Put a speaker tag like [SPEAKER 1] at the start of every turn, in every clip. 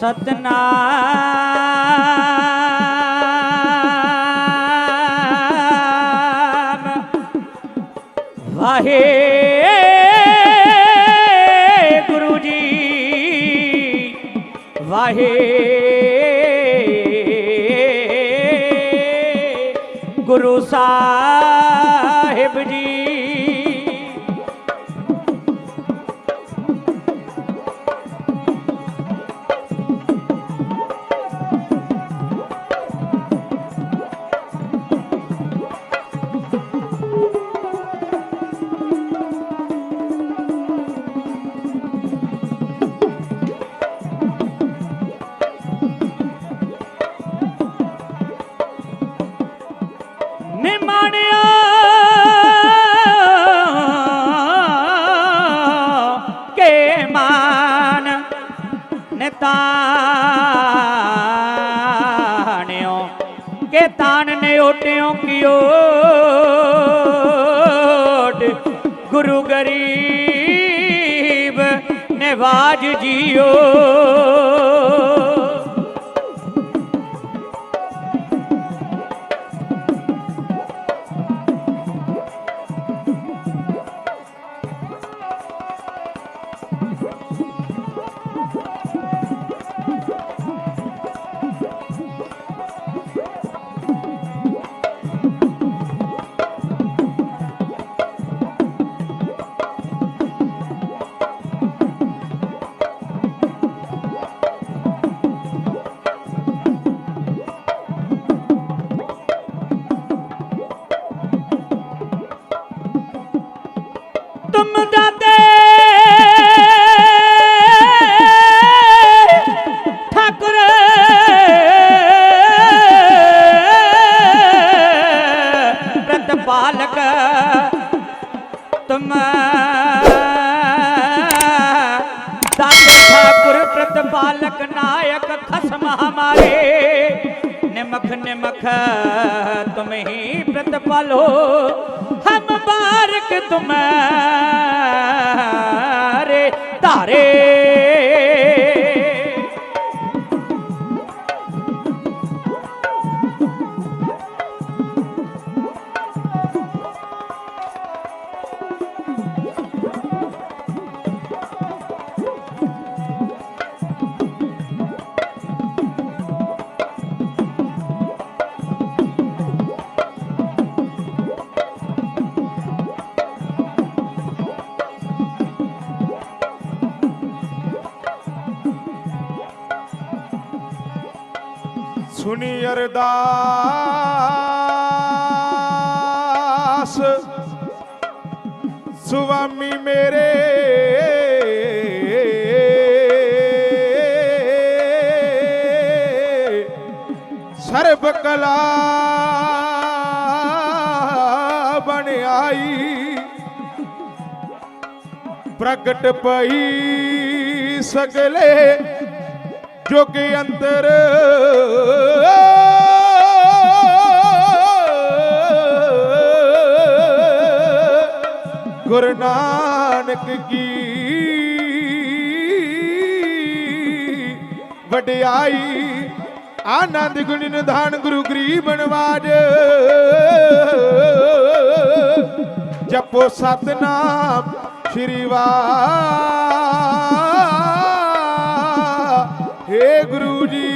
[SPEAKER 1] Satnam. ਵਾਹੇ Guru ji ਵਾਹੇ JIO.
[SPEAKER 2] ਸੁਣੀ ਅਰਦਾਸ। ਸੁਆਮੀ ਮੇਰੇ। ਸਰਬ ਕਲਾ ਬਣ ਆਈ। ਪ੍ਰਗਟ ਪਈ ਸਗਲੇ ਜੁਗ ਅੰਦਰ ਗੁਰੂ ਨਾਨਕ ਕੀ ਵਡਿਆਈ, ਆਨੰਦ ਗੁਣ ਨਿਧਾਨ ਗੁਰੂ ਗਰੀਬ ਨਵਾਜ। ਜਪੋ ਸਤਨਾਮ, ਸ਼੍ਰੀ ਵਾਹਿ। ਗੁਰੂ ਜੀ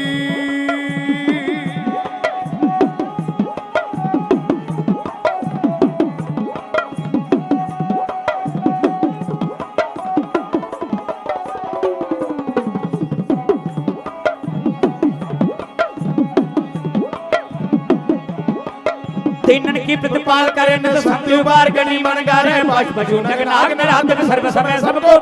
[SPEAKER 1] ਤੀਨਨ ਕੀ ਪ੍ਰਤਪਾਲ ਕਰੇ ਨਦ ਸੰਤਿ ਉਬਾਰ ਗਨੀ ਮਨ ਗਾਰੇ ਪਾਸ਼ ਪਸ਼ੂ ਨਗ ਨਾਗ ਨਰਾਤਨ ਸਰਬ ਸਮੈ ਸਭ ਕੋ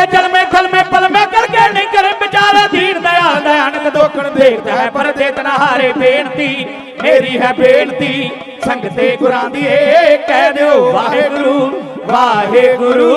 [SPEAKER 1] ਉੱਥੇ ਜਨਮੇ ਖਲਮੇ ਪਲਮੇ ਕਰਕੇ ਨਹੀਂ ਕਰੇ ਵਿਚਾਰਾ ਧੀਰ ਦਇਆਲ ਦਇਆਨਤ ਦੋਖਣ ਦੇਖਦਾ ਹੈ, ਪਰ ਦੇਤਨਾ ਹਾਰੇ ਬੇਨਤੀ, ਮੇਰੀ ਹੈ ਬੇਨਤੀ। ਸੰਗਤੇ ਗੁਰਾਂ ਦੀ ਏ, ਕਹਿ ਦਿਓ, ਵਾਹਿਗੁਰੂ ਵਾਹਿਗੁਰੂ।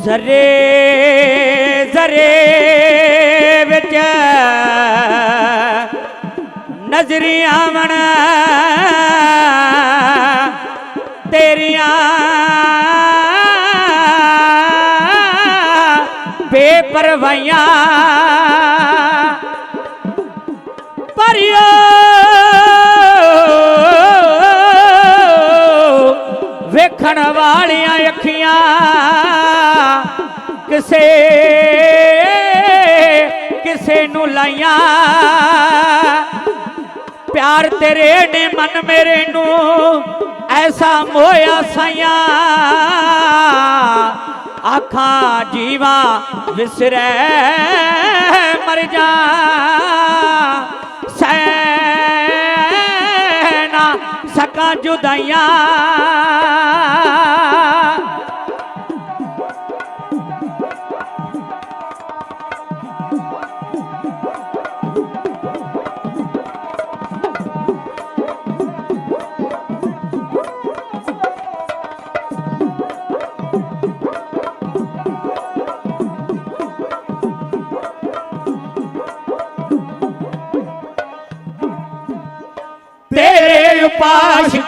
[SPEAKER 1] ਜ਼ਰੇ ਜ਼ਰੇ ਵਿੱਚ ਨਜ਼ਰੀ ਆਵਣ ਤੇਰੀਆਂ ਬੇਪਰਵਾਹੀਆਂ ਪਰਿਓ ਵੇਖਣ ਵਾਲੀਆਂ ਅੱਖੀਆਂ ਕਿਸੇ ਕਿਸੇ ਨੂੰ ਲਾਈਆਂ। ਪਿਆਰ ਤੇਰੇ ਨੇ ਮਨ ਮੇਰੇ ਨੂੰ ਐਸਾ ਮੋਇਆ ਸਾਈਆਂ। ਆਖਾਂ ਜੀਵਾ ਵਿਸਰੈ, ਮਰ ਜਾ। ਸਹਿ ਨਾ ਸਕਾਂ ਜੁਦਾਈਆਂ।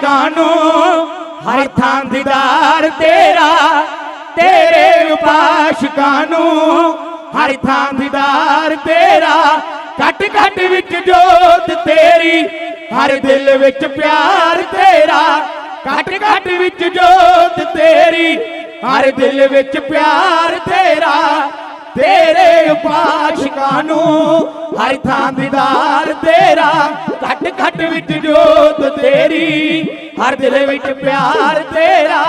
[SPEAKER 1] ਕਾਨੂੰ ਹਰ ਥਾਂ ਦੀਦਾਰ ਤੇਰਾ, ਤੇਰੇ ਉਪਾਸ਼ਕਾਂ ਨੂੰ, ਹਰ ਥਾਂ ਦੀਦਾਰ ਤੇਰਾ। ਘਟ ਘਟ ਵਿੱਚ ਜੋਤ ਤੇਰੀ, ਹਰ ਦਿਲ ਵਿੱਚ ਪਿਆਰ ਤੇਰਾ। ਘਟ ਘਟ ਵਿੱਚ ਜੋਤ ਤੇਰੀ, ਹਰ ਦਿਲ ਵਿੱਚ ਪਿਆਰ ਤੇਰਾ। ਤੇਰੇ ਉਪਾਸ਼ਕਾਂ ਨੂੰ ਹਰ ਥਾਂ ਦੀਦਾਰ ਤੇਰਾ, ਘਟ ਘਟ ਵਿੱਚ ਜੋਤ ਤੇਰੀ, ਹਰ ਦਿਲ ਵਿੱਚ ਪਿਆਰ ਤੇਰਾ।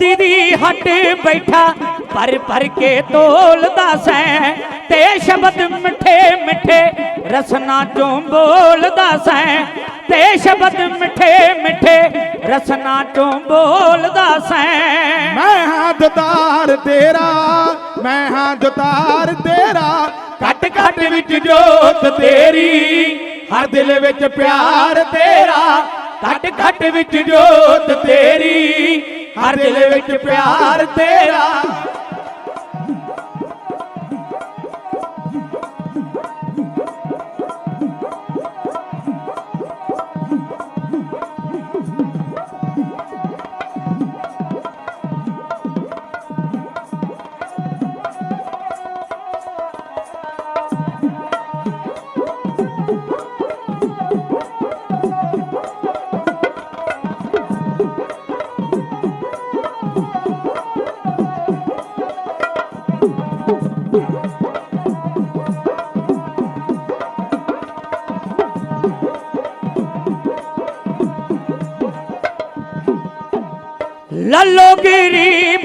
[SPEAKER 1] ਮੋਦੀ ਦੀ ਹੱਟ ਬੈਠਾ ਪਰ ਪਰ ਕੇ ਤੋਲਦਾ ਸੈਂ, ਤੇ ਸ਼ਬਦ ਮਿੱਠੇ ਮਿੱਠੇ ਰਸਨਾ ਚੋਂ ਬੋਲਦਾ ਸੈਂ, ਤੇ ਸ਼ਬਦ ਮਿੱਠੇ ਮਿੱਠੇ ਰਸਨਾ ਚੋਂ ਬੋਲਦਾ ਸੈਂ।
[SPEAKER 2] ਮੈਂ ਹਾਂ ਦਤਾਰ ਤੇਰਾ, ਮੈਂ ਹਾਂ ਦਤਾਰ ਤੇਰਾ,
[SPEAKER 1] ਘਟ ਘਟ ਵਿੱਚ ਜੋਤ ਤੇਰੀ, ਹਰ ਦਿਲ ਵਿੱਚ ਪਿਆਰ ਤੇਰਾ, ਘਟ ਘਟ ਵਿੱਚ ਜੋਤ ਤੇਰੀ ਹਰ ਦਿਲ ਵਿੱਚ ਪਿਆਰ ਤੇਰਾ।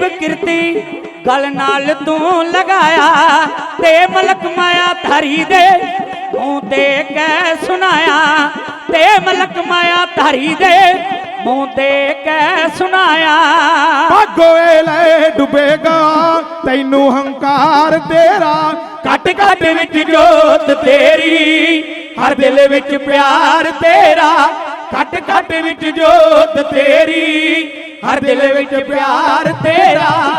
[SPEAKER 1] ਕਿਰਤੀ ਗਲ ਨਾਲ ਤੂੰ ਲਗਾਇਆ ਤੇ ਮਲਕ ਮਾਇਆ ਧਰੀ ਦੇ ਮੂੰਹ ਤੇ ਕਹਿ ਸੁਨਾਇਆ ਤੇ ਮਲਕ ਮਾਇਆ ਧਰੀ ਦੇ ਮੂੰਹ ਤੇ ਕਹਿ ਸੁਨਾਇਆ
[SPEAKER 2] ਭਾਗੋਏ ਲੈ ਡੁੱਬੇਗਾ, ਤੈਨੂੰ ਹੰਕਾਰ ਤੇਰਾ।
[SPEAKER 1] ਘਟ ਘਟ ਵਿੱਚ ਜੋਤ ਤੇਰੀ, ਹਰ ਦਿਲ ਵਿੱਚ ਪਿਆਰ ਤੇਰਾ। ਘਟ ਘਟ ਵਿੱਚ ਜੋਤ ਤੇਰੀ ਹਰ ਦਿਲ ਵਿੱਚ ਪਿਆਰ ਤੇਰਾ।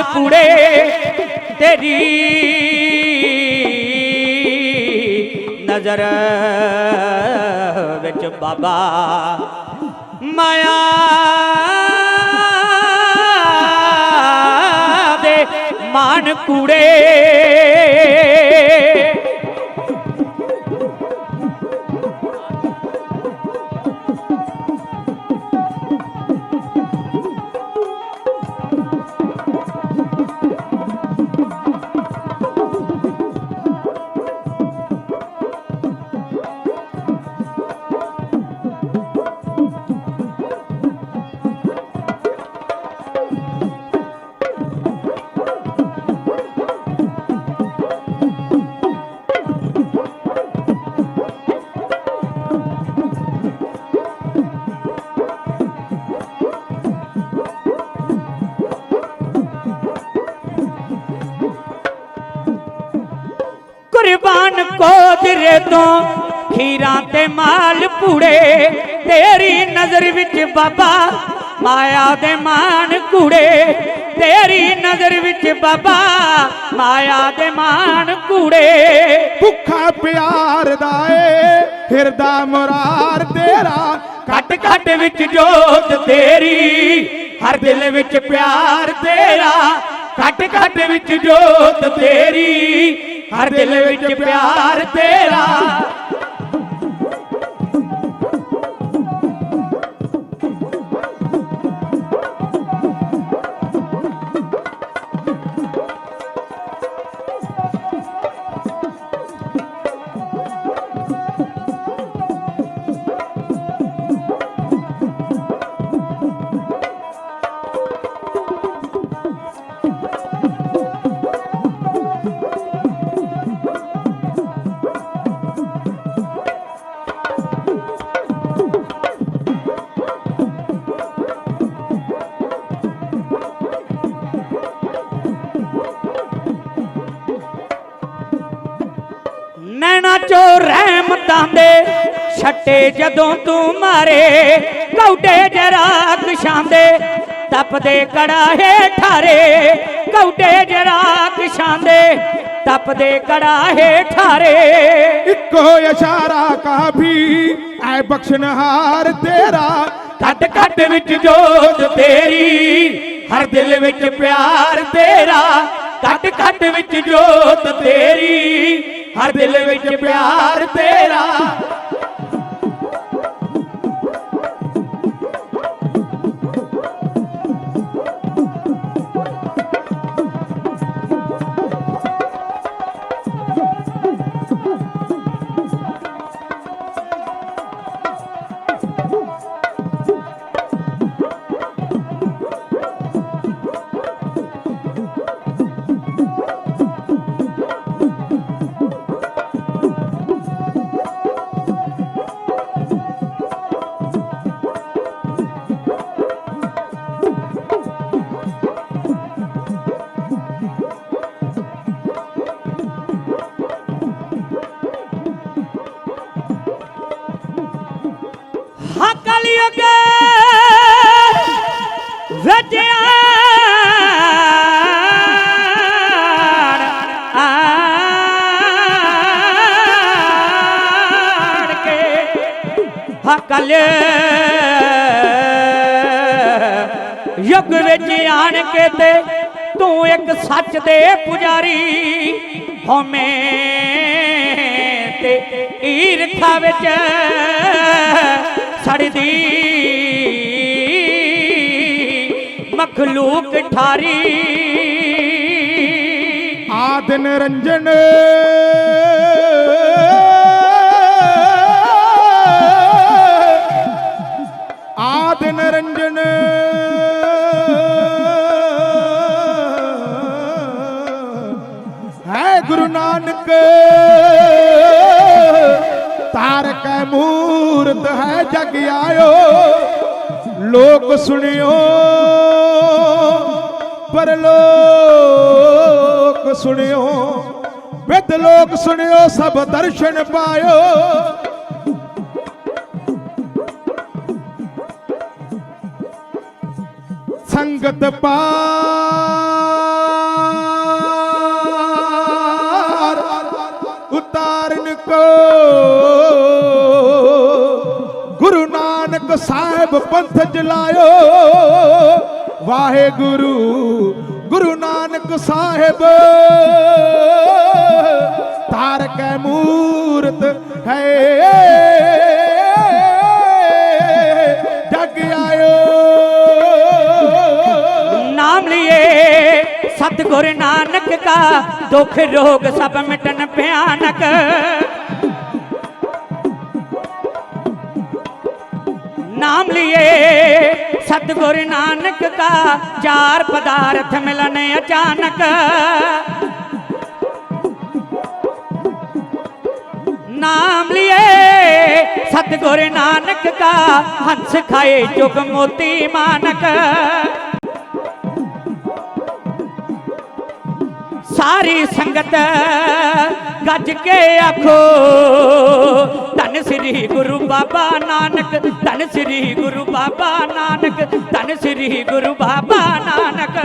[SPEAKER 1] ਮਾਲ ਪੂੜੇ ਤੇਰੀ ਨਜ਼ਰ ਵਿੱਚ ਬਾਬਾ ਮਾਇਆ ਦੇ ਮਾਨ ਕੂੜੇ ਕੋਦਰੇ ਤੋਂ ਖੀਰਾਂ ਤੇ ਮਾਲ ਪੂੜੇ। ਤੇਰੀ ਨਜ਼ਰ ਵਿੱਚ ਬਾਬਾ ਮਾਇਆ ਦੇ ਮਾਨ ਕੂੜੇ। ਤੇਰੀ ਨਜ਼ਰ ਵਿੱਚ ਬਾਬਾ ਮਾਇਆ ਦੇ ਮਾਨ ਕੂੜੇ।
[SPEAKER 2] ਭੁੱਖਾ ਪਿਆਰ ਦਾ ਏ ਫਿਰਦਾ ਮੁਰਾਰ ਤੇਰਾ।
[SPEAKER 1] ਘਟ ਘਟ ਵਿੱਚ ਜੋਤ ਤੇਰੀ ਹਰ ਦਿਲ ਵਿੱਚ ਪਿਆਰ ਤੇਰਾ। ਘਟ ਘਟ ਵਿੱਚ ਜੋਤ ਤੇਰੀ ਹਰ ਦਿਲ ਵਿੱਚ ਪਿਆਰ ਤੇਰਾ। ਛੱਟੇ ਜਦੋਂ ਤੂੰ ਮਾਰੇ ਕੌਡੇ ਜਰਾ ਕਸ਼ਾਂਦੇ ਤਪਦੇ ਕੜਾਹੇ ਠਾਰੇ। ਕੌਡੇ ਜਰਾ ਕਸ਼ਾਂਦੇ ਤਪਦੇ ਕੜਾਹੇ ਠਾਰੇ।
[SPEAKER 2] ਇੱਕੋ ਇਸ਼ਾਰਾ ਕਾਫੀ ਐ ਬਖਸ਼ਨਹਾਰ ਤੇਰਾ।
[SPEAKER 1] ਘਟ ਘਟ ਵਿੱਚ ਜੋਤ ਤੇਰੀ ਹਰ ਦਿਲ ਵਿੱਚ ਪਿਆਰ ਤੇਰਾ। ਘਟ ਘਟ ਵਿੱਚ ਜੋਤ ਤੇਰੀ ਹਰ ਦਿਲ ਵਿੱਚ ਪਿਆਰ ਤੇਰਾ। ਆਣ ਤੇ ਤੂੰ ਇੱਕ ਸੱਚ ਦੇ ਪੁਜਾਰੀ ਹਉਮੈ ਤੇ ਈਰਖਾ ਵਿੱਚ ਸੜਦੀ। ਮਖਲੂਕ ਠਾਰੀ।
[SPEAKER 2] ਆਦ ਨਿਰੰਜਨ। ਆਦ ਲੋਕ ਸੁਣਿਓ। ਪਰ ਲੋਕ ਸੁਣਿਓ। ਵਿਦ ਲੋਕ ਸੁਣਿਓ, ਸਭ ਦਰਸ਼ਨ ਪਾਇਓ। ਸੰਗਤ ਪਾਰ ਉਤਾਰਨ ਕੋ संग साहिब पंथ जलायो। वाहे गुरु गुरु नानक साहिब। तारक मूर्त है।
[SPEAKER 1] नाम लिए सतगुरु नानक का दुख रोग सब मिटन भयानक। ਸਤਗੁਰ ਨਾਨਕ ਕਾ ਚਾਰ ਪਦਾਰਥ ਮਿਲਨ ਅਚਾਨਕ। ਨਾਮ ਲਿਏ ਸਤਗੁਰ ਨਾਨਕ ਕਾ ਹੰਸ ਖਾਏ ਜੁਗ ਮੋਤੀ ਮਾਨਕ। ਸਾਰੀ ਸੰਗਤ ਗੱਜ ਕੇ ਆਖੋ ਸ੍ਰੀ ਗੁਰੂ ਬਾਬਾ ਨਾਨਕ ਧੰਨ ਸ੍ਰੀ ਗੁਰੂ ਬਾਬਾ ਨਾਨਕ ਧੰਨ ਸ੍ਰੀ ਗੁਰੂ ਬਾਬਾ ਨਾਨਕ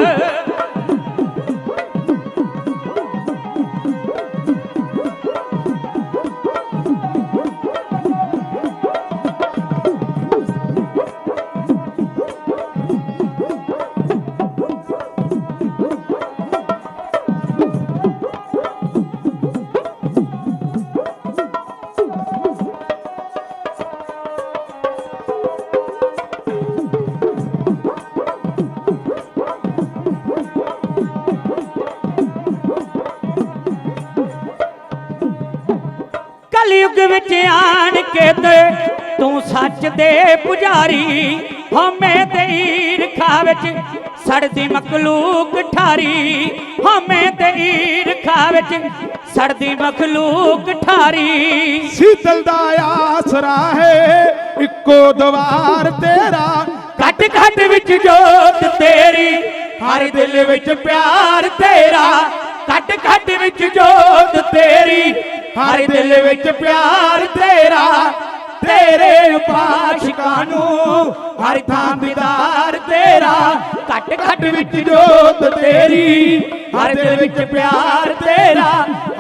[SPEAKER 1] ਆਣ ਕੇ ਤੇ ਤੂੰ ਸੱਚ ਦੇ ਪੁਜਾਰੀ ਹਮੇ ਤੇ ਈਰਖਾ ਵਿੱਚ ਸੜਦੀ ਮਖਲੂਕ ਠਾਰੀ ਹਮੇ ਤੇ ਈਰਖਾ ਵਿੱਚ ਸੜਦੀ ਮਖਲੂਕ ਠਾਰੀ।
[SPEAKER 2] ਸੀਤਲ ਦਾ ਆਸਰਾ ਹੈ ਇੱਕੋ ਦਵਾਰ ਤੇਰਾ।
[SPEAKER 1] ਘਟ ਘਟ ਵਿੱਚ ਜੋਤ ਤੇਰੀ ਹਰ ਦਿਲ ਵਿੱਚ ਪਿਆਰ ਤੇਰਾ। ਘਟ ਘਟ ਵਿੱਚ ਜੋਤ ਤੇਰੀ ਹਰ ਦਿਲ ਵਿੱਚ ਪਿਆਰ ਤੇਰਾ, ਤੇਰੇ ਉਪਾਸ਼ਕਾਂ ਨੂੰ ਹਰ ਥਾਂ ਬਿਦਾਰ ਤੇਰਾ। ਘਟ ਘਟ ਵਿੱਚ ਜੋਤ ਤੇਰੀ, ਹਰ ਦਿਲ ਵਿੱਚ ਪਿਆਰ ਤੇਰਾ,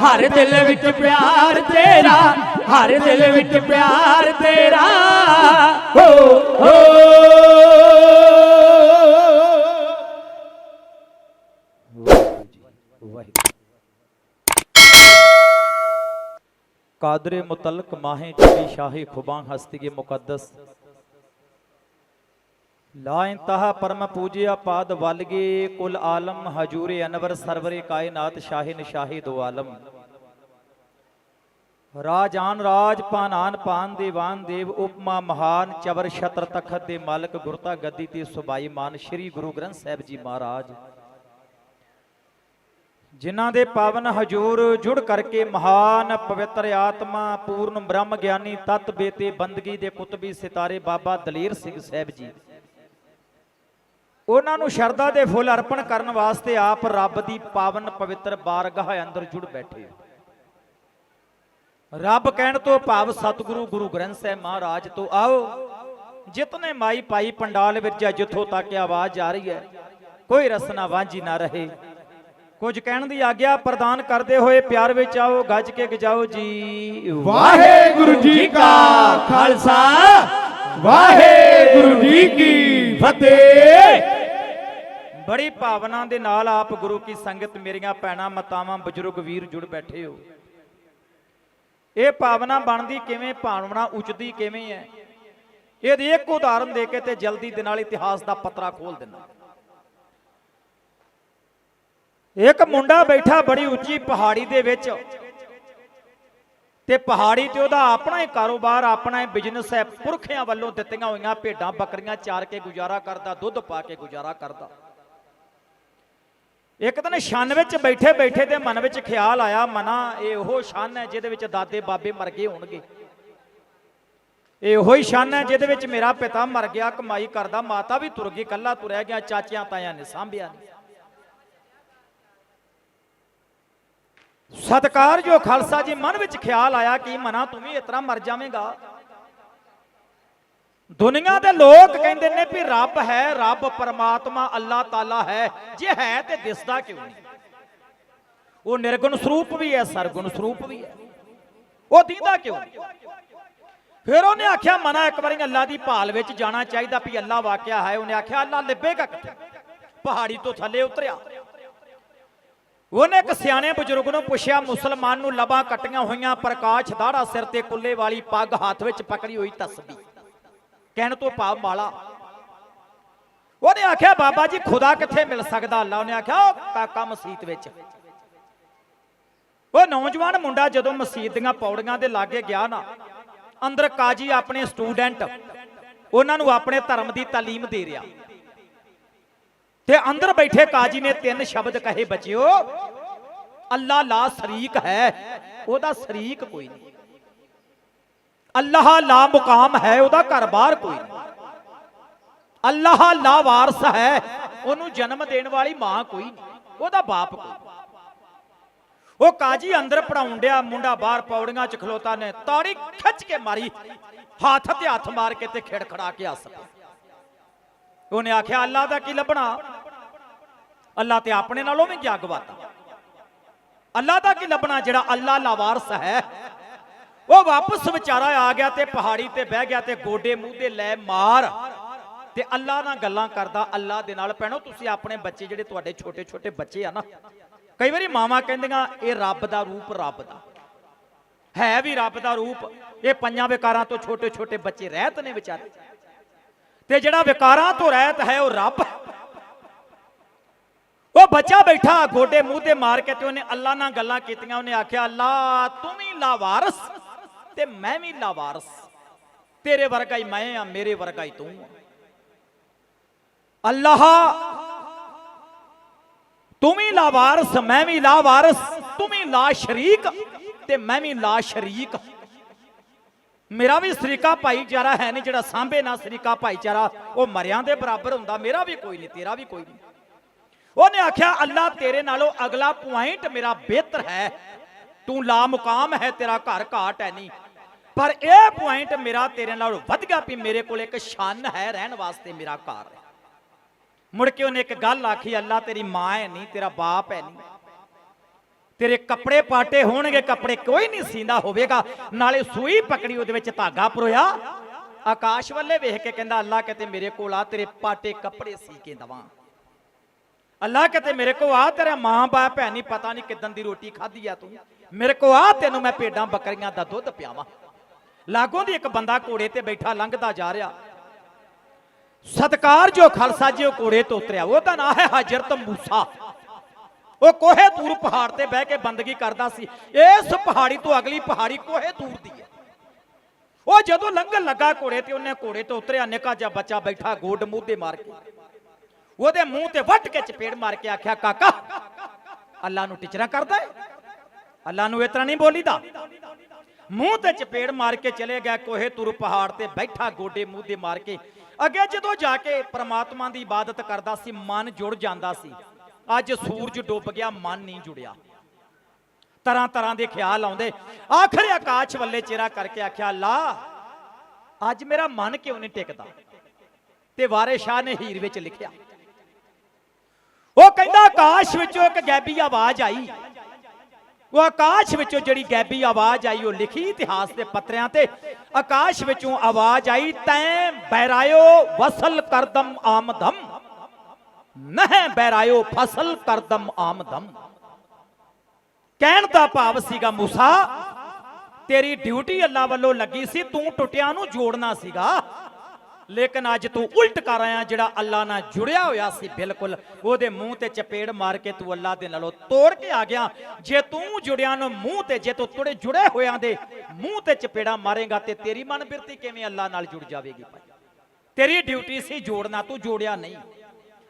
[SPEAKER 1] ਹਰ ਦਿਲ ਵਿੱਚ ਪਿਆਰ ਤੇਰਾ, ਹਰ ਦਿਲ ਵਿੱਚ ਪਿਆਰ ਤੇਰਾ। ਹੋ ਹੋ।
[SPEAKER 3] कादर मुतलक माहे चली शाही खुबां हस्ती मुकद्दस ला इंतहा परम पूजिया पाद वालगे कुल आलम हजूर अनवर सरवरे कायनात शाहिन शाही दो आलम ਰਾਜਾਨ ਰਾਜ ਪਾਨਾਨ ਪਾਨ ਦੇਵਾਨ ਦੇਵ ਉਪਮਾ ਮਹਾਨ ਚਵਰ ਛਤਰ ਤਖਤ ਦੇ ਮਾਲਕ ਗੁਰਤਾ ਗੱਦੀ ਤੇ ਸੁਭਾਈ ਮਾਨ ਸ੍ਰੀ ਗੁਰੂ ਗ੍ਰੰਥ ਸਾਹਿਬ ਜੀ ਮਹਾਰਾਜ ਜਿਨ੍ਹਾਂ ਦੇ ਪਾਵਨ ਹਜੂਰ ਜੁੜ ਕਰਕੇ ਮਹਾਨ ਪਵਿੱਤਰ ਆਤਮਾ ਪੂਰਨ ਬ੍ਰਹਮ ਗਿਆਨੀ ਤਤ ਬੇਤੇ ਬੰਦਗੀ ਦੇ ਕੁਤਬੀ ਸਿਤਾਰੇ ਬਾਬਾ ਦਲੇਰ ਸਿੰਘ ਸਾਹਿਬ ਜੀ। ਉਹਨਾਂ ਨੂੰ ਸ਼ਰਧਾ ਦੇ ਫੁੱਲ ਅਰਪਣ ਕਰਨ ਵਾਸਤੇ ਆਪ ਰੱਬ ਦੀ ਪਾਵਨ ਪਵਿੱਤਰ ਬਾਰਗਾਹ ਅੰਦਰ ਜੁੜ ਬੈਠੇ ਰੱਬ ਕਹਿਣ ਤੋਂ ਭਾਵ ਸਤਿਗੁਰੂ ਗੁਰੂ ਗ੍ਰੰਥ ਸਾਹਿਬ ਮਹਾਰਾਜ ਤੋਂ, ਆਓ, ਜਿਤਨੇ ਮਾਈ ਪਾਈ ਪੰਡਾਲ ਵਿੱਚ ਜਿੱਥੋਂ ਤੱਕ ਆਵਾਜ਼ ਆ ਰਹੀ ਹੈ, ਕੋਈ ਰਸਨਾ ਵਾਂਝੀ ਨਾ ਰਹੇ। ਕੁਝ ਕਹਿਣ ਦੀ ਆਗਿਆ ਪ੍ਰਦਾਨ ਕਰਦੇ ਹੋਏ ਪਿਆਰ ਵਿੱਚ ਆਓ ਗੱਜ ਕੇ ਗਜਾਓ ਜੀ।
[SPEAKER 2] ਵਾਹਿਗੁਰੂ ਜੀ ਕਾ ਖਾਲਸਾ। ਵਾਹਿਗੁਰੂ ਜੀ ਕੀ ਫਤਿਹ।
[SPEAKER 3] ਬੜੀ ਭਾਵਨਾ ਦੇ ਨਾਲ ਆਪ ਗੁਰੂ ਕੀ ਸੰਗਤ ਮੇਰੀਆਂ ਭੈਣਾਂ ਮਾਤਾਵਾਂ ਬਜ਼ੁਰਗ ਵੀਰ ਜੁੜ ਬੈਠੇ ਹੋ। ਇਹ ਭਾਵਨਾ ਬਣਦੀ ਕਿਵੇਂ ਭਾਵਨਾ ਉਚਦੀ ਕਿਵੇਂ ਹੈ? ਇਹਦੀ ਇੱਕ ਉਦਾਹਰਨ ਦੇ ਕੇ ਤੇ ਜਲਦੀ ਦੇ ਨਾਲ ਇਤਿਹਾਸ ਦਾ ਪੱਤਰਾ ਖੋਲ ਦਿੰਦਾ। ਇੱਕ ਮੁੰਡਾ ਬੈਠਾ ਬੜੀ ਉੱਚੀ ਪਹਾੜੀ ਦੇ ਵਿੱਚ। ਤੇ ਪਹਾੜੀ ਤੇ ਉਹਦਾ ਆਪਣਾ ਹੀ ਕਾਰੋਬਾਰ, ਆਪਣਾ ਹੀ ਬਿਜ਼ਨਸ ਹੈ। ਪੁਰਖਿਆਂ ਵੱਲੋਂ ਦਿੱਤੀਆਂ ਹੋਈਆਂ ਭੇਡਾਂ, ਬੱਕਰੀਆਂ ਚਾਰ ਕੇ ਗੁਜ਼ਾਰਾ ਕਰਦਾ, ਦੁੱਧ ਪਾ ਕੇ ਗੁਜ਼ਾਰਾ ਕਰਦਾ। ਇੱਕ ਦਿਨ ਛੰਨ ਵਿੱਚ ਬੈਠੇ ਬੈਠੇ ਤੇ ਮਨ ਵਿੱਚ ਖਿਆਲ ਆਇਆ, ਮਨਾ, ਇਹ ਉਹ ਛੰਨ ਹੈ ਜਿਹਦੇ ਵਿੱਚ ਦਾਦੇ ਬਾਬੇ ਮਰ ਗਏ ਹੋਣਗੇ। ਇਹੋ ਹੀ ਸ਼ਾਨ ਹੈ ਜਿਹਦੇ ਵਿੱਚ ਮੇਰਾ ਪਿਤਾ ਮਰ ਗਿਆ, ਕਮਾਈ ਕਰਦਾ, ਮਾਤਾ ਵੀ ਤੁਰ ਗਈ, ਕੱਲਾ ਤੁਰਿਆ ਗਿਆ, ਚਾਚਿਆਂ ਤਾਇਆਂ ਨੇ ਸਾਂਭਿਆ ਨਹੀਂ ਸਤਕਾਰ ਜੋ ਖਾਲਸਾ ਜੀ ਮਨ ਵਿੱਚ ਖਿਆਲ ਆਇਆ ਕਿ ਮਨਾ ਤੂੰ ਵੀ ਇਸ ਤਰ੍ਹਾਂ ਮਰ ਜਾਵੇਂਗਾ। ਦੁਨੀਆ ਦੇ ਲੋਕ ਕਹਿੰਦੇ ਨੇ ਵੀ ਰੱਬ ਹੈ, ਰੱਬ ਪਰਮਾਤਮਾ, ਅੱਲਾਹ ਤਾਲਾ ਹੈ। ਜੇ ਹੈ ਤੇ ਦਿਸਦਾ ਕਿਉਂ ਨਹੀਂ? ਉਹ ਨਿਰਗੁਣ ਸਰੂਪ ਵੀ ਹੈ, ਸਰਗੁਣ ਸਰੂਪ ਵੀ ਹੈ। ਉਹ ਦੀਦਾ ਕਿਉਂ ਫਿਰ ਉਹਨੇ ਆਖਿਆ, ਮਨਾ ਇੱਕ ਵਾਰੀ ਅੱਲਾ ਦੀ ਭਾਲ ਵਿੱਚ ਜਾਣਾ ਚਾਹੀਦਾ ਵੀ ਅੱਲਾ ਵਾਕਿਆ ਹੈ। ਉਹਨੇ ਆਖਿਆ, ਅੱਲਾ ਲਿਬੇਗਾ ਕਿੱਥੇ? ਪਹਾੜੀ ਤੋਂ ਥੱਲੇ ਉਤਰਿਆ। ਉਹਨੇ ਇੱਕ ਸਿਆਣੇ ਬਜ਼ੁਰਗ ਨੂੰ ਪੁੱਛਿਆ, ਮੁਸਲਮਾਨ ਨੂੰ ਲਬਾਂ ਕੱਟੀਆਂ ਹੋਈਆਂ, ਪ੍ਰਕਾਸ਼ ਦਾੜਾ ਸਿਰ ਤੇ ਕੁੱਲੇ ਵਾਲੀ ਪੱਗ ਹੱਥ ਵਿੱਚ ਪਕੜੀ ਹੋਈ ਤਸਬੀਹ। ਕਹਿਣ ਤੋਂ ਭਾਵ ਮਾਲਾ। ਉਹਨੇ ਆਖਿਆ, ਬਾਬਾ ਜੀ, ਖੁਦਾ ਕਿੱਥੇ ਮਿਲ ਸਕਦਾ? ਅੱਲਾ ਉਹਨੇ ਆਖਿਆ, ਉਹ ਕਾਕਾ ਮਸਜਿਦ ਵਿੱਚ। ਉਹ ਨੌਜਵਾਨ ਮੁੰਡਾ ਜਦੋਂ ਮਸਜਿਦ ਦੀਆਂ ਪੌੜੀਆਂ ਦੇ ਲਾਗੇ ਗਿਆ ਨਾ, ਅੰਦਰ ਕਾਜੀ ਆਪਣੇ ਸਟੂਡੈਂਟ, ਉਹਨਾਂ ਨੂੰ ਆਪਣੇ ਧਰਮ ਦੀ ਤਾਲੀਮ ਦੇ ਰਿਹਾ। ਤੇ ਅੰਦਰ ਬੈਠੇ ਕਾਜੀ ਨੇ ਤਿੰਨ ਸ਼ਬਦ ਕਹੇ ਬਚਿਓ, ਅੱਲਾ ਲਾ ਸ਼ਰੀਕ ਹੈ, ਉਹਦਾ ਸ਼ਰੀਕ ਕੋਈ ਨਹੀਂ। ਅੱਲਾਹ ਲਾ ਮੁਕਾਮ ਹੈ, ਉਹਦਾ ਘਰ ਬਾਹਰ ਕੋਈ ਨਹੀਂ। ਅੱਲਾਹ ਲਾ ਵਾਰਸ ਹੈ, ਉਹਨੂੰ ਜਨਮ ਦੇਣ ਵਾਲੀ ਮਾਂ ਕੋਈ ਨਹੀਂ, ਉਹਦਾ ਬਾਪ ਕੋਈ ਉਹ ਕਾਜੀ ਅੰਦਰ ਪੜਾਉਣ ਡਿਆ, ਮੁੰਡਾ ਬਾਹਰ ਪੌੜੀਆਂ 'ਚ ਖਲੋਤਾ ਨੇ, ਤਾੜੀ ਖਿੱਚ ਕੇ ਮਾਰੀ, ਹੱਥ ਤੇ ਹੱਥ ਮਾਰ ਕੇ ਤੇ ਖਿੜਖੜਾ ਕੇ ਹੱਸ ਪਿਆ। ਉਹਨੇ ਆਖਿਆ, ਅੱਲਾ ਦਾ ਕੀ ਲੱਭਣਾ? ਅੱਲਾ ਤੇ ਆਪਣੇ ਨਾਲੋਂ ਵੀ ਗਿਆ ਅੱਲਾ ਦਾ ਕੀ ਲੱਭਣਾ ਜਿਹੜਾ ਅੱਲਾ ਲਾਵਾਰਸ ਹੈ? ਉਹ ਵਾਪਸ ਵਿਚਾਰਾ ਆ ਗਿਆ ਤੇ ਪਹਾੜੀ ਤੇ ਬਹਿ ਗਿਆ ਤੇ ਗੋਡੇ ਮੂੰਹ ਤੇ ਲੈ ਮਾਰ। ਤੇ ਅੱਲਾ ਨਾਲ ਗੱਲਾਂ ਕਰਦਾ, ਅੱਲਾ ਦੇ ਨਾਲ ਭੈਣੋ, ਤੁਸੀਂ ਆਪਣੇ ਬੱਚੇ ਜਿਹੜੇ ਤੁਹਾਡੇ ਛੋਟੇ ਛੋਟੇ ਬੱਚੇ ਆ ਨਾ, ਕਈ ਵਾਰੀ ਮਾਵਾਂ ਕਹਿੰਦੀਆਂ, ਇਹ ਰੱਬ ਦਾ ਰੂਪ ਰੱਬ ਦਾ। ਹੈ ਵੀ ਰੱਬ ਦਾ ਰੂਪ। ਇਹ ਪੰਜਾਂ ਵਿਕਾਰਾਂ ਤੋਂ ਛੋਟੇ ਛੋਟੇ ਬੱਚੇ ਰਹਿਤ ਨੇ ਵਿਚਾਰੇ। ਤੇ ਜਿਹੜਾ ਵਿਕਾਰਾਂ ਤੋਂ ਰਹਿਤ ਹੈ ਉਹ ਰੱਬ ਉਹ ਬੱਚਾ ਬੈਠਾ ਗੋਡੇ ਮੂੰਹ ਤੇ ਮਾਰ ਕੇ ਤੇ ਉਹਨੇ ਅੱਲਾ ਨਾਲ ਗੱਲਾਂ ਕੀਤੀਆਂ, ਉਹਨੇ ਆਖਿਆ ਅੱਲਾ ਤੂੰ ਵੀ ਲਾਵਾਰਸ ਤੇ ਮੈਂ ਵੀ ਲਾਵਾਰਸ। ਤੇਰੇ ਵਰਗਾ ਹੀ ਮੈਂ ਆ, ਮੇਰੇ ਵਰਗਾ ਹੀ ਤੂੰ ਅੱਲਾਹ, ਤੂੰ ਵੀ ਲਾਵਾਰਸ, ਮੈਂ ਵੀ ਲਾਵਾਰਸ, ਤੂੰ ਵੀ ਲਾ ਸ਼ਰੀਕ ਤੇ ਮੈਂ ਵੀ ਲਾ ਸ਼ਰੀਕ। ਮੇਰਾ ਵੀ ਸਰੀਕਾ ਭਾਈਚਾਰਾ ਹੈ ਨਹੀਂ, ਜਿਹੜਾ ਸਾਂਭੇ ਨਾ ਸਰੀਕਾ ਭਾਈਚਾਰਾ, ਉਹ ਮਰਿਆਂ ਦੇ ਬਰਾਬਰ ਹੁੰਦਾ, ਮੇਰਾ ਵੀ ਕੋਈ ਨਹੀਂ, ਤੇਰਾ ਵੀ ਕੋਈ ਨਹੀਂ। ਉਹਨੇ ਆਖਿਆ, ਅੱਲਾ ਤੇਰੇ ਨਾਲੋਂ ਅਗਲਾ ਪੁਆਇੰਟ ਮੇਰਾ ਬਿਹਤਰ ਹੈ। ਤੂੰ ਲਾ ਮੁਕਾਮ ਹੈ, ਤੇਰਾ ਘਰ ਘਾਟ ਹੈ ਨਹੀਂ। ਪਰ ਇਹ ਪੁਆਇੰਟ ਮੇਰਾ ਤੇਰੇ ਨਾਲੋਂ ਵੱਧ ਗਿਆ ਵੀ ਮੇਰੇ ਕੋਲ ਇੱਕ ਸ਼ਾਨ ਹੈ, ਰਹਿਣ ਵਾਸਤੇ ਮੇਰਾ ਘਰ ਮੁੜ ਕੇ ਉਹਨੇ ਇੱਕ ਗੱਲ ਆਖੀ, ਅੱਲਾ ਤੇਰੀ ਮਾਂ ਹੈ ਨਹੀਂ, ਤੇਰਾ ਬਾਪ ਹੈ ਨਹੀਂ। ਤੇਰੇ ਕੱਪੜੇ ਪਾਟੇ ਹੋਣਗੇ, ਕੱਪੜੇ ਕੋਈ ਨਹੀਂ ਸੀਂਦਾ ਹੋਵੇਗਾ। ਨਾਲੇ ਸੂਈ ਪਕੜੀ ਉਹਦੇ ਵਿੱਚ ਧਾਗਾ ਪਰੋਇਆ। ਆਕਾਸ਼ ਵੱਲੇ ਵੇਖ ਕੇ ਕਹਿੰਦਾ, ਅੱਲਾ ਕਿਤੇ ਮੇਰੇ ਕੋਲ ਆ, ਤੇਰੇ ਪਾਟੇ ਕੱਪੜੇ ਸੀ ਕੇ ਦਵਾਂ। ਅੱਲਾ ਕਿਤੇ ਮੇਰੇ ਕੋ ਆ, ਤੇਰਾ ਮਾਂ ਬਾਪ ਹੈ ਨਹੀਂ ਪਤਾ ਨਹੀਂ ਕਿਦਾਂ ਦੀ ਰੋਟੀ ਖਾਧੀ ਆ ਤੂੰ। ਮੇਰੇ ਕੋ ਆ, ਤੈਨੂੰ ਮੈਂ ਭੇਡਾਂ ਬੱਕਰੀਆਂ ਦਾ ਦੁੱਧ ਪਿਆਵਾਂ। ਲਾਗੋਂ ਦੀ ਇੱਕ ਬੰਦਾ ਘੋੜੇ ਤੇ ਬੈਠਾ ਲੰਘਦਾ ਜਾ ਰਿਹਾ। ਸਤਕਾਰ ਜੋ ਖਾਲਸਾ ਜੀ ਉਹ ਘੋੜੇ ਤੋਂ ਉਤਰਿਆ, ਉਹਦਾ ਨਾਂ ਹੈ ਹਜਰਤ ਮੂਸਾ। ਉਹ ਕੋਹੇ ਤੂਰ ਪਹਾੜ ਤੇ ਬਹਿ ਕੇ ਬੰਦਗੀ ਕਰਦਾ ਸੀ। ਇਸ ਪਹਾੜੀ ਤੋਂ ਅਗਲੀ ਪਹਾੜੀ ਕੋਹੇ ਤੂਰ ਦੀ ਹੈ। ਉਹ ਜਦੋਂ ਲੰਘਣ ਲੱਗਾ ਘੋੜੇ ਤੇ, ਉਹਨੇ ਘੋੜੇ ਤੋਂ ਉਤਰਿਆ ਨਿੱਕਾ ਜਿਹਾ ਬੱਚਾ ਬੈਠਾ, ਗੋਡ ਮੂੰਹ ਤੇ ਮਾਰ ਕੇ। ਉਹਦੇ ਮੂੰਹ ਤੇ ਵੱਟ ਕੇ ਚਪੇੜ ਮਾਰ ਕੇ ਆਖਿਆ, ਕਾਕਾ, ਅੱਲਾ ਨੂੰ ਟਿਚਰਾ ਕਰਦਾ ਹੈ ਅੱਲਾ ਨੂੰ ਇਸ ਤਰ੍ਹਾਂ ਨਹੀਂ ਬੋਲੀਦਾ? ਮੂੰਹ ਤੇ ਚਪੇੜ ਮਾਰ ਕੇ ਚਲੇ ਗਿਆ, ਕੋਹੇ ਤੁਰ ਪਹਾੜ ਤੇ ਬੈਠਾ, ਗੋਡੇ ਮੂੰਹ ਦੇ ਮਾਰ ਕੇ। ਅੱਗੇ ਜਦੋਂ ਜਾ ਕੇ ਪ੍ਰਮਾਤਮਾ ਦੀ ਇਬਾਦਤ ਕਰਦਾ ਸੀ, ਮਨ ਜੁੜ ਜਾਂਦਾ ਸੀ। ਅੱਜ ਸੂਰਜ ਡੁੱਬ ਗਿਆ, ਮਨ ਨਹੀਂ ਜੁੜਿਆ। ਤਰ੍ਹਾਂ ਤਰ੍ਹਾਂ ਦੇ ਖਿਆਲ ਆਉਂਦੇ। ਆਖਰ ਆਕਾਸ਼ ਵੱਲੇ ਚਿਹਰਾ ਕਰਕੇ ਆਖਿਆ, ਲਾ, ਅੱਜ ਮੇਰਾ ਮਨ ਕਿਉਂ ਨਹੀਂ ਟਿਕਦਾ? ਤੇ ਵਾਰੇ ਸ਼ਾਹ ਨੇ ਹੀਰ ਵਿੱਚ ਲਿਖਿਆ। ਉਹ ਕਹਿੰਦਾ, ਆਕਾਸ਼ ਵਿੱਚੋਂ ਇੱਕ ਗੈਬੀ ਆਵਾਜ਼ ਆਈ। ਉਹ ਆਕਾਸ਼ ਵਿੱਚੋਂ ਜਿਹੜੀ ਗੈਬੀ ਆਵਾਜ਼ ਆਈ, ਉਹ ਲਿਖੀ ਇਤਿਹਾਸ ਦੇ ਪੱਤਰਿਆਂ ਤੇ। ਆਕਾਸ਼ ਵਿੱਚੋਂ ਆਵਾਜ਼ ਆਈ, ਤੈਂ ਬਹਿਰਾਇਓ ਵਸਲ ਕਰਦਮ ਆਮਦਮ। ਨਹਿ ਬਹਿਰਾਇਓ, ਫਸਲ ਕਰਦਮ ਆਮਦਮ। ਕਹਿਣ ਦਾ ਭਾਵ ਸੀਗਾ, ਮੂਸਾ, ਤੇਰੀ ਡਿਊਟੀ ਅੱਲਾ ਵੱਲੋਂ ਲੱਗੀ ਸੀ, ਤੂੰ ਟੁੱਟਿਆਂ ਨੂੰ ਜੋੜਨਾ ਸੀਗਾ। ਲੇਕਿਨ ਅੱਜ ਤੂੰ ਉਲਟ ਕਰ ਆਇਆ, ਜਿਹੜਾ ਅੱਲਾ ਨਾਲ ਜੁੜਿਆ ਹੋਇਆ ਸੀ, ਬਿਲਕੁਲ। ਉਹਦੇ ਮੂੰਹ ਤੇ ਚਪੇੜ ਮਾਰ ਕੇ ਤੂੰ ਅੱਲਾ ਦੇ ਨਾਲੋਂ ਤੋੜ ਕੇ ਆ ਗਿਆ। ਜੇ ਤੂੰ ਜੁੜਿਆਂ ਨੂੰ ਮੂੰਹ ਤੇ, ਜੇ ਤੂੰ ਤੁੜੇ ਜੁੜੇ ਹੋਇਆਂ ਦੇ ਮੂੰਹ ਤੇ ਚਪੇੜਾ ਮਾਰੇਗਾ, ਤੇ ਤੇਰੀ ਮਨਬਿਰਤੀ ਕਿਵੇਂ ਅੱਲਾ ਨਾਲ ਜੁੜ ਜਾਵੇਗੀ ਭਾਈ? ਤੇਰੀ ਡਿਊਟੀ ਸੀ ਜੋੜਨਾ, ਤੂੰ ਜੋੜਿਆ ਨਹੀਂ।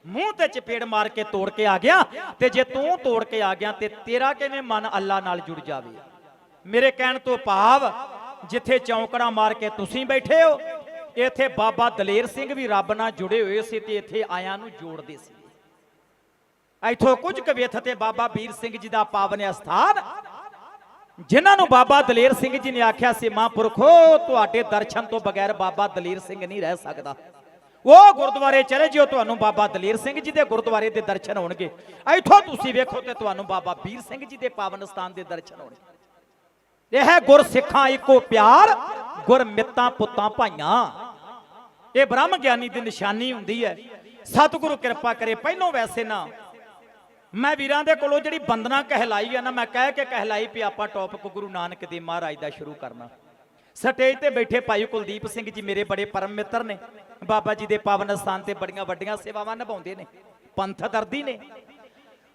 [SPEAKER 3] ਮੂੰਹ ਤੇ ਚਪੇੜ ਮਾਰ ਕੇ ਤੋੜ ਕੇ ਆ ਗਿਆ ਤੇ ਜੇ ਤੂੰ ਤੋੜ ਕੇ ਆ ਗਿਆ ਤੇ ਤੇਰਾ ਕਿਵੇਂ ਮਨ ਅੱਲਾ ਨਾਲ ਜੁੜ ਜਾਵੇ? ਮੇਰੇ ਕਹਿਣ ਤੋਂ ਭਾਵ, ਜਿੱਥੇ ਚੌਂਕੜਾ ਮਾਰ ਕੇ ਤੁਸੀਂ ਬੈਠੇ ਹੋ, ਇੱਥੇ ਬਾਬਾ ਦਲੇਰ ਸਿੰਘ ਵੀ ਰੱਬ ਨਾਲ ਜੁੜੇ ਹੋਏ ਸੀ ਤੇ ਇੱਥੇ ਆਇਆਂ ਨੂੰ ਜੋੜਦੇ ਸੀ। ਇੱਥੋਂ ਕੁਝ ਕੁ ਤੇ ਬਾਬਾ ਵੀਰ ਸਿੰਘ ਜੀ ਦਾ ਪਾਵਨ ਅਸਥਾਨ, ਜਿਨ੍ਹਾਂ ਨੂੰ ਬਾਬਾ ਦਲੇਰ ਸਿੰਘ ਜੀ ਨੇ ਆਖਿਆ ਸੀ, ਮਹਾਂਪੁਰਖੋ, ਤੁਹਾਡੇ ਦਰਸ਼ਨ ਤੋਂ ਬਗੈਰ ਬਾਬਾ ਦਲੇਰ ਸਿੰਘ ਨਹੀਂ ਰਹਿ ਸਕਦਾ। ਉਹ ਗੁਰਦੁਆਰੇ ਚਲੇ ਜਿਓ, ਤੁਹਾਨੂੰ ਬਾਬਾ ਦਲੇਰ ਸਿੰਘ ਜੀ ਦੇ ਗੁਰਦੁਆਰੇ ਦੇ ਦਰਸ਼ਨ ਹੋਣਗੇ। ਇੱਥੋਂ ਤੁਸੀਂ ਵੇਖੋ ਤੇ ਤੁਹਾਨੂੰ ਬਾਬਾ ਵੀਰ ਸਿੰਘ ਜੀ ਦੇ ਪਾਵਨ ਸਥਾਨ ਦੇ ਦਰਸ਼ਨ ਹੋਣਗੇ। ਇਹ ਗੁਰ ਸਿੱਖਾਂ ਇੱਕੋ ਪਿਆਰ ਗੁਰ ਮਿੱਤਾਂ ਪੁੱਤਾਂ, ਭਾਈਆਂ। ਇਹ ਬ੍ਰਹਮ ਗਿਆਨੀ ਦੀ ਨਿਸ਼ਾਨੀ ਹੁੰਦੀ ਹੈ। ਸਤਿਗੁਰੂ ਕਿਰਪਾ ਕਰੇ, ਪਹਿਲੋਂ ਵੈਸੇ ਨਾ। ਮੈਂ ਵੀਰਾਂ ਦੇ ਕੋਲੋਂ ਜਿਹੜੀ ਬੰਦਨਾ ਕਹਿਲਾਈ ਆ ਨਾ, ਮੈਂ ਕਹਿ ਕੇ ਕਹਿਲਾਈ ਵੀ ਆਪਾਂ ਟੌਪਿਕ ਗੁਰੂ ਨਾਨਕ ਦੇਵ ਮਹਾਰਾਜ ਦਾ ਸ਼ੁਰੂ ਕਰਨਾ। ਸਟੇਜ ਤੇ ਬੈਠੇ ਭਾਈ ਕੁਲਦੀਪ ਸਿੰਘ ਜੀ ਮੇਰੇ ਬੜੇ ਪਰਮ ਮਿੱਤਰ ਨੇ। ਬਾਬਾ ਜੀ ਦੇ ਪਾਵਨ ਸਥਾਨ ਤੇ ਬੜੀਆਂ ਵੱਡੀਆਂ ਸੇਵਾਵਾਂ ਨਿਭਾਉਂਦੇ ਨੇ। ਪੰਥ ਦਰਦੀ ਨੇ।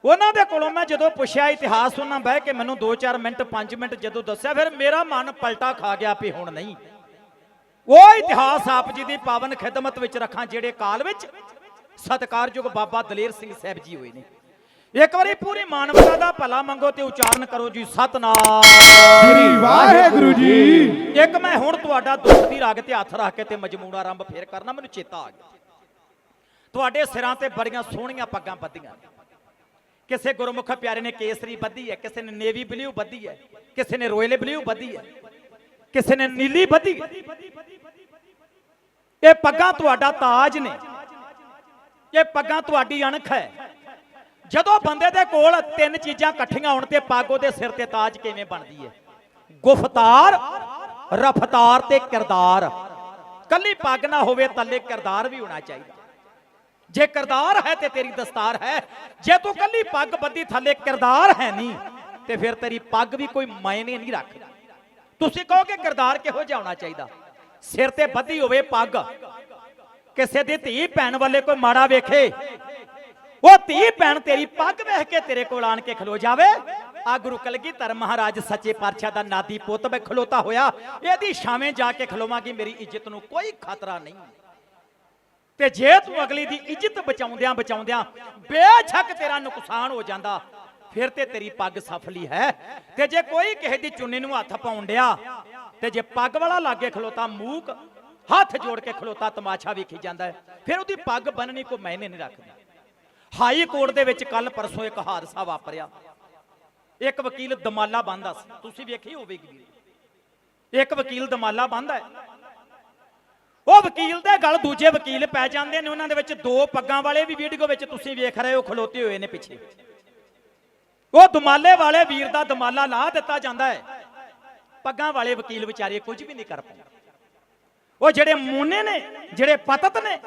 [SPEAKER 3] ਉਹਨਾਂ ਦੇ ਕੋਲੋਂ ਮੈਂ ਜਦੋਂ ਪੁੱਛਿਆ ਇਤਿਹਾਸ, ਉਹਨਾਂ ਬਹਿ ਕੇ ਮੈਨੂੰ 2-4 ਮਿੰਟ 5 ਮਿੰਟ ਜਦੋਂ ਦੱਸਿਆ, ਫਿਰ ਮੇਰਾ ਮਨ ਪਲਟਾ ਖਾ ਗਿਆ ਵੀ ਹੁਣ ਨਹੀਂ। ਉਹ ਇਤਿਹਾਸ ਆਪ ਜੀ ਦੀ ਪਾਵਨ ਖਿਦਮਤ ਵਿੱਚ ਰੱਖਾਂ, ਜਿਹੜੇ ਕਾਲ ਵਿੱਚ ਸਤਿਕਾਰਯੋਗ ਬਾਬਾ ਦਲੇਰ ਸਿੰਘ ਸਾਹਿਬ ਜੀ ਹੋਏ ਨੇ। ਇੱਕ ਵਾਰੀ ਪੂਰੀ ਮਾਨਵਤਾ ਦਾ ਭਲਾ ਮੰਗੋ ਤੇ ਉਚਾਰਨ ਕਰੋ ਜੀ ਸਤਨਾਮ।
[SPEAKER 2] ਸ੍ਰੀ ਵਾਹਿਗੁਰੂ ਜੀ।
[SPEAKER 3] ਇੱਕ ਮੈਂ ਹੁਣ ਤੁਹਾਡਾ ਦੁੱਖ ਦੀ ਰਾਗ ਤੇ ਹੱਥ ਰੱਖ ਕੇ ਤੇ ਮਜਮੂੜਾ ਆਰੰਭ ਫੇਰ ਕਰਨਾ ਮੈਨੂੰ ਚੇਤਾ ਆ ਗਿਆ। ਤੁਹਾਡੇ ਸਿਰਾਂ ਤੇ ਬੜੀਆਂ ਸੋਹਣੀਆਂ ਪੱਗਾਂ ਬੱਧੀਆਂ। ਕਿਸੇ ਗੁਰਮੁਖ ਪਿਆਰੇ ਨੇ ਕੇਸਰੀ ਬੱਧੀ ਹੈ ਕਿਸੇ ਨੇ ਨੇਵੀ ਬਲੂ ਬੱਧੀ ਹੈ ਕਿਸੇ ਨੇ ਰੋਇਲ ਬਲੂ ਬੱਧੀ ਹੈ ਕਿਸੇ ਨੇ ਨੀਲੀ ਬੱਧੀ ਇਹ ਪੱਗਾਂ ਤੁਹਾਡਾ ਤਾਜ ਨੇ ਇਹ ਪੱਗਾਂ ਤੁਹਾਡੀ ਅਣਖ ਹੈ। ਜਦੋਂ ਬੰਦੇ ਦੇ ਕੋਲ ਤਿੰਨ ਚੀਜ਼ਾਂ ਇਕੱਠੀਆਂ ਹੋਣ ਤੇ ਪੱਗ ਉਹਦੇ ਸਿਰ ਤੇ ਤਾਜ ਕਿਵੇਂ ਬਣਦੀ ਹੈ ਗੁਫਤਾਰ, ਰਫਤਾਰ ਤੇ ਕਿਰਦਾਰ। ਕੱਲੀ ਪੱਗ ਨਾ ਹੋਵੇ ਤੱਲੇ ਕਿਰਦਾਰ ਵੀ ਹੋਣਾ ਚਾਹੀਦਾ। ਜੇ ਕਿਰਦਾਰ ਹੈ ਤੇ ਤੇਰੀ ਦਸਤਾਰ ਹੈ। ਜੇ ਤੂੰ ਕੱਲੀ ਪੱਗ ਬੱਧੀ ਥੱਲੇ ਕਿਰਦਾਰ ਹੈ ਨਹੀਂ, ਤੇ ਫਿਰ ਤੇਰੀ ਪੱਗ ਵੀ ਕੋਈ ਮਾਇਨੇ ਨਹੀਂ ਰੱਖਦੀ। ਤੁਸੀਂ ਕਹੋ ਕਿ ਕਿਰਦਾਰ ਕਿਹੋ ਜਿਹਾ ਹੋਣਾ ਚਾਹੀਦਾ? ਸਿਰ ਤੇ ਬੱਧੀ ਹੋਵੇ ਪੱਗ। ਕਿਸੇ ਦੀ ਧੀ ਭੈਣ ਵਾਲੇ ਕੋਈ ਮਾੜਾ ਵੇਖੇ ਉਹ ਧੀ ਭੈਣ ਤੇਰੀ ਪੱਗ ਵੇਖ ਕੇ ਤੇਰੇ ਕੋਲ ਆਣ ਕੇ ਖਲੋ ਜਾਵੇ। ਆ ਗੁਰੂ ਕਲਗੀਧਰ ਮਹਾਰਾਜ ਸੱਚੇ ਪਾਤਸ਼ਾਹ ਦਾ ਨਾਦੀ ਪੁੱਤ ਮੈਂ ਖਲੋਤਾ ਹੋਇਆ। ਇਹਦੀ ਛਾਵੇਂ ਜਾ ਕੇ ਖਲੋਵਾਂਗੀ, ਮੇਰੀ ਇੱਜ਼ਤ ਨੂੰ ਕੋਈ ਖਤਰਾ ਨਹੀਂ। ਤੇ ਜੇ ਤੂੰ ਅਗਲੀ ਦੀ ਇੱਜ਼ਤ ਬਚਾਉਂਦਿਆਂ ਬਚਾਉਂਦਿਆਂ ਬੇਸ਼ੱਕ ਤੇਰਾ ਨੁਕਸਾਨ ਹੋ ਜਾਂਦਾ, ਫਿਰ ਤੇ ਤੇਰੀ ਪੱਗ ਸਫਲੀ ਹੈ। ਤੇ ਜੇ ਕੋਈ ਕਿਸੇ ਦੀ ਚੁੰਨੀ ਨੂੰ ਹੱਥ ਪਾਉਣ ਡਿਆ, ਤੇ ਜੇ ਪੱਗ ਵਾਲਾ ਲਾਗੇ ਖਲੋਤਾ, ਮੂਕ ਹੱਥ ਜੋੜ ਕੇ ਖਲੋਤਾ, ਤਮਾਸ਼ਾ ਵੇਖੀ ਜਾਂਦਾ ਫਿਰ ਉਹਦੀ ਪੱਗ ਬੰਨਣੀ ਕੋਈ ਮਾਇਨੇ ਨਹੀਂ ਰੱਖਦਾ। ਹਾਈ ਕੋਰਟ ਦੇ ਵਿੱਚ ਕੱਲ ਪਰਸੋਂ ਇੱਕ ਹਾਦਸਾ ਵਾਪਰਿਆ। ਇੱਕ ਵਕੀਲ ਦਮਾਲਾ ਬੰਦਾ ਸੀ। ਤੁਸੀਂ ਵੇਖੀ ਹੋਵੇਗੀ ਇੱਕ ਵਕੀਲ ਦਮਾਲਾ ਬੰਦਾ ਹੈ। ਉਹ ਵਕੀਲ ਦੇ ਗੱਲ ਦੂਜੇ ਵਕੀਲ ਪੈ ਜਾਂਦੇ ਨੇ। ਉਹਨਾਂ ਦੇ ਵਿੱਚ ਦੋ ਪੱਗਾਂ ਵਾਲੇ ਵੀ ਵੀਡੀਓ ਵਿੱਚ ਤੁਸੀਂ ਵੇਖ ਰਹੇ ਹੋ, ਖਲੋਤੇ ਹੋਏ ਨੇ ਪਿੱਛੇ। ਉਹ ਦਮਾਲੇ ਵਾਲੇ ਵੀਰ ਦਾ ਦਮਾਲਾ ਲਾ ਦਿੱਤਾ ਜਾਂਦਾ ਹੈ। ਪੱਗਾਂ ਵਾਲੇ ਵਕੀਲ ਵਿਚਾਰੇ ਕੁਝ ਵੀ ਨਹੀਂ ਕਰ ਪਾਉਂਦੇ। ਉਹ ਜਿਹੜੇ ਮੂਨੇ ਨੇ, ਜਿਹੜੇ ਪਤਤ ਨੇ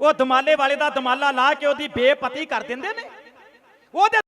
[SPEAKER 3] ਉਹ ਦਮਾਲੇ ਵਾਲੇ ਦਾ ਦਮਾਲਾ ਲਾ ਕੇ ਉਹਦੀ ਬੇਪਤੀ ਕਰ ਦਿੰਦੇ ਨੇ। ਉਹਦੇ